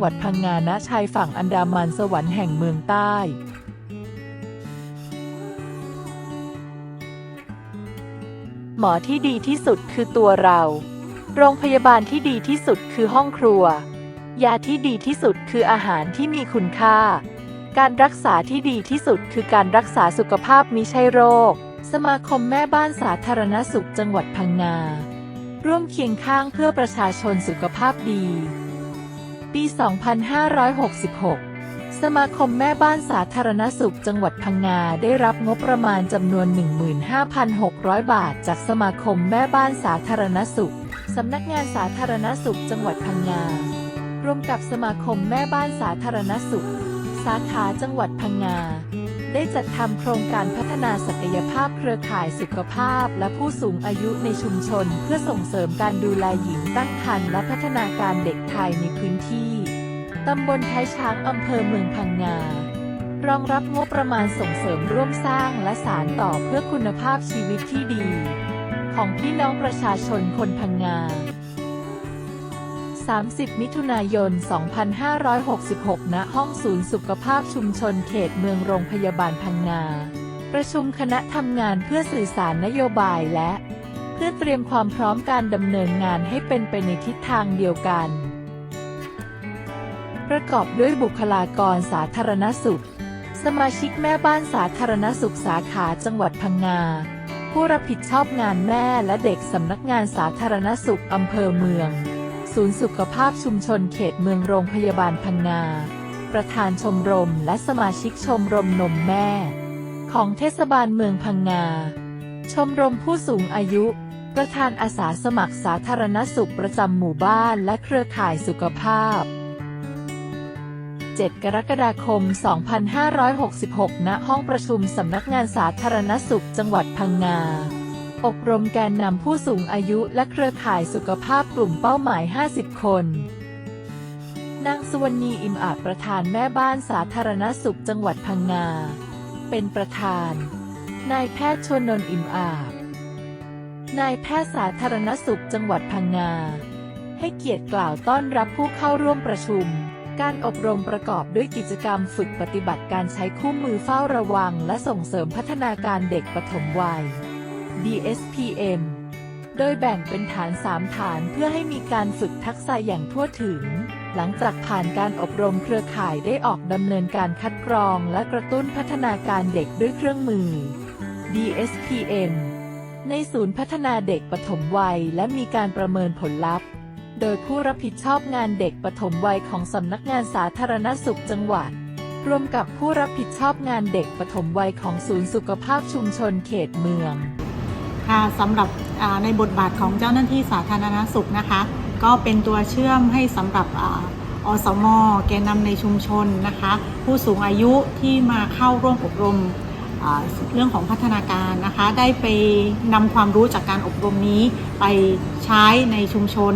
จังหวัดพังงาณชายฝั่งอันดามันสวรรค์แห่งเมืองใต้หมอที่ดีที่สุดคือตัวเรา โรงพยาบาลที่ดีที่สุดคือห้องครัว ยาที่ดีที่สุดคืออาหารที่มีคุณค่า การรักษาที่ดีที่สุดคือการรักษาสุขภาพมิใช่โรค สมาคมแม่บ้านสาธารณสุขจังหวัดพังงา ร่วมเคียงข้างเพื่อประชาชนสุขภาพดี ปี 2566 สมาคมแม่บ้านสาธารณสุขจังหวัดพังงาได้รับงบประมาณจำนวน 15,600 บาท จากสมาคมแม่บ้านสาธารณสุข สำนักงานสาธารณสุขจังหวัดพังงา ร่วมกับสมาคมแม่บ้านสาธารณสุข สาขาจังหวัดพังงา ได้จัดทำโครงการพัฒนาศักยภาพเครือข่ายสุขภาพ และผู้สูงอายุในชุมชน เพื่อส่งเสริมการดูแลหญิงตั้งครรภ์และพัฒนาการเด็กไทยในพื้นที่ ตำบลท้ายช้างอำเภอเมืองพังงารองรับงบประมาณส่งเสริมร่วมสร้างและสารต่อเพื่อคุณภาพชีวิตที่ดี ของพี่น้องประชาชนคนพังงา 30 มิถุนายน 2566 ณ ห้องศูนย์สุขภาพชุมชนเขตเมืองโรงพยาบาลพังงา ประชุมคณะทำงานเพื่อสื่อสารนโยบายและ เพื่อเตรียมความพร้อมการดำเนินงานให้เป็นไปในทิศทางเดียวกัน ประกอบด้วยบุคลากรสาธารณสุข สมาชิกแม่บ้านสาธารณสุขสาขาจังหวัดพังงาผู้รับผิดชอบงานแม่และเด็กสำนักงานสาธารณสุขอำเภอเมือง ศูนย์สุขภาพชุมชนเขตเมืองโรงพยาบาลพังงา ประธานชมรมและสมาชิกชมรมนมแม่ ของเทศบาลเมืองพังงา ชมรมผู้สูงอายุ ประธานอาสาสมัครสาธารณสุขประจำหมู่บ้านและเครือข่ายสุขภาพ 7 กรกฎาคม 2566 ณ ห้องประชุมสำนักงานสาธารณสุขจังหวัดพังงา อบรมแกนนำผู้สูงอายุและเครือข่ายสุขภาพกลุ่มเป้าหมาย 50 คน นางสุวรรณีอิมอาจประธานแม่บ้านสาธารณสุขจังหวัดพังงา เป็นประธาน นายแพทย์ชวนนท์อิมอาจนายแพทย์สาธารณสุขจังหวัดพังงา ให้เกียรติกล่าวต้อนรับผู้เข้าร่วมประชุม การอบรมประกอบด้วยกิจกรรมฝึกปฏิบัติการใช้คู่มือเฝ้าระวัง และส่งเสริมพัฒนาการเด็กปฐมวัย DSPM โดยแบ่งเป็นฐาน 3 ฐานเพื่อให้มีการฝึกทักษะอย่างทั่วถึง หลังจากผ่านการอบรมเครือข่ายได้ออกดำเนินการคัดกรองและกระตุ้นพัฒนาการเด็กด้วยเครื่องมือ DSPM ในศูนย์พัฒนาเด็กปฐมวัยและมีการประเมินผลลัพธ์ โดยผู้รับผิดชอบงานเด็กปฐมวัยของสำนักงานสาธารณสุขจังหวัด รวมกับผู้รับผิดชอบงานเด็กปฐมวัยของศูนย์สุขภาพชุมชนเขตเมือง ค่ะสำหรับในบทบาทของเจ้าหน้าที่สาธารณสุขนะคะ ก็เป็นตัวเชื่อมให้สำหรับออสมแกนนำในชุมชนนะคะ ผู้สูงอายุที่มาเข้าร่วมอบรมเรื่องของพัฒนาการนะคะ ได้ไปนำความรู้จากการอบรมนี้ไปใช้ในชุมชน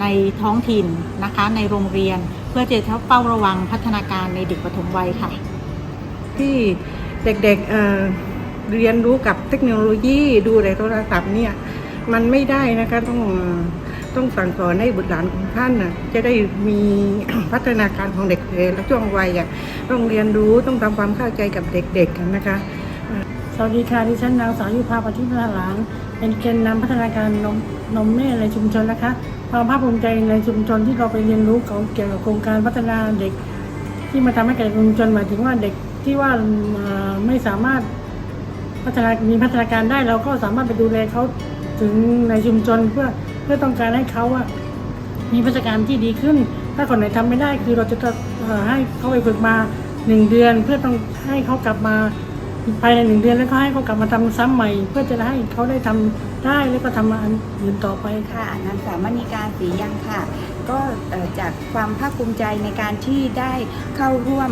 ในท้องถิ่นนะคะ ในโรงเรียน เพื่อจะเฝ้าระวังพัฒนาการในเด็กปฐมวัยค่ะ ที่เด็กๆ เรียนรู้กับเทคโนโลยีดูในโทรศัพท์เนี่ยมันไม่ได้นะคะต้องต้องสั่งสอนให้บุตรหลานของท่านน่ะจะได้มีพัฒนาการของเด็กและช่วงวัยอะต้องเรียนรู้ต้องทำความเข้าใจกับเด็กๆกันนะคะสวัสดีค่ะดิฉันนางสาวยุพาปฏิภาหลางเป็นแกนนำพัฒนาการนมนมแม่ในชุมชนนะคะความภาคภูมิใจในชุมชนที่เราไปเรียนรู้เขาเกี่ยวกับโครงการพัฒนาเด็ก ที่มาทำให้แก่ชุมชนหมายถึงว่าเด็กที่ว่าไม่สามารถ พัฒนามีพัฒนาการได้เราก็สามารถไปดูแลเขาถึงในชุมชนเพื่อเพื่อต้องการให้เขาอะมีพัฒนาการที่ดีขึ้น ถ้าคนไหนทำไม่ได้คือเราจะให้เขาไปฝึกมาหนึ่งเดือน เพื่อต้องให้เขากลับมาภายในหนึ่งเดือนแล้วก็ให้เขากลับมาทำซ้ำใหม่ เพื่อจะให้เขาได้ทำได้แล้วก็ทำมาอันอื่นต่อไปค่ะค่ะนางสาวมณีการศรียังค่ะ ก็จากความภาคภูมิใจในการที่ได้เข้าร่วม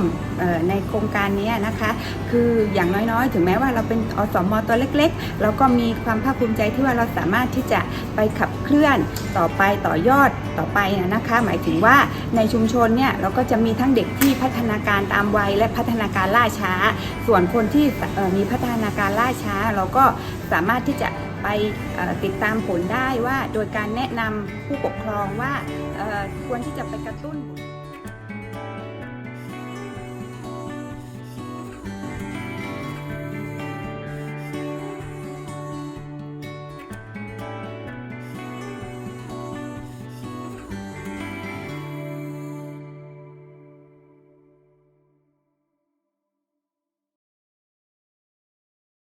ในโครงการนี้นะคะ คืออย่างน้อยๆ ถึงแม้ว่าเราเป็นอสมตัวเล็กๆ เราก็มีความภาคภูมิใจที่ว่าเราสามารถที่จะไปขับเคลื่อนต่อไปต่อยอดต่อไปนะคะ หมายถึงว่าในชุมชนเนี่ยเราก็จะมีทั้งเด็กที่พัฒนาการตามวัยและพัฒนาการล่าช้า ส่วนคนที่มีพัฒนาการล่าช้า เราก็สามารถที่จะ ไปติดตามผลได้ว่าโดยการแนะนำผู้ปกครองว่าควรที่จะไปกระตุ้น